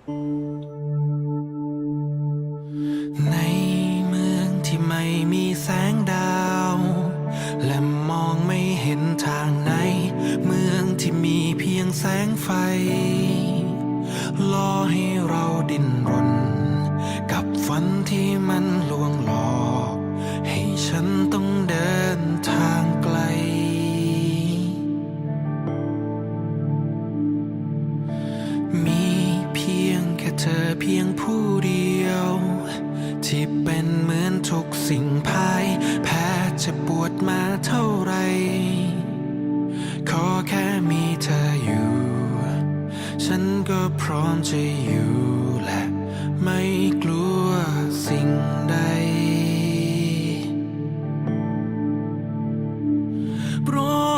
ในเมืองที่ไม่มีแสงดาว และมองไม่เห็นทางไหน เมืองที่มีเพียงแสงไฟ รอให้เราดิ้นรน เหมือนทุกสิ่งพาย แพ้จะปวดมาเท่าไร ขอแค่มีเธออยู่ ฉันก็พร้อมจะอยู่และไม่กลัวสิ่งใด โปรด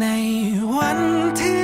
ในวันที่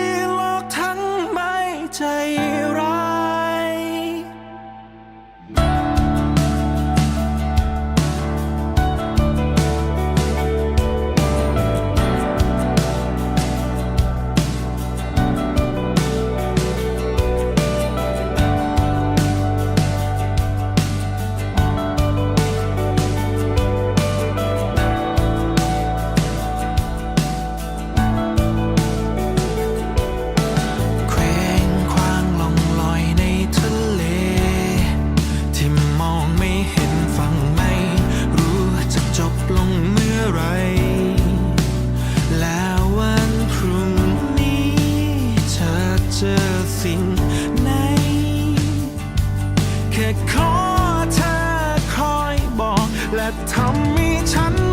ทำให้ฉัน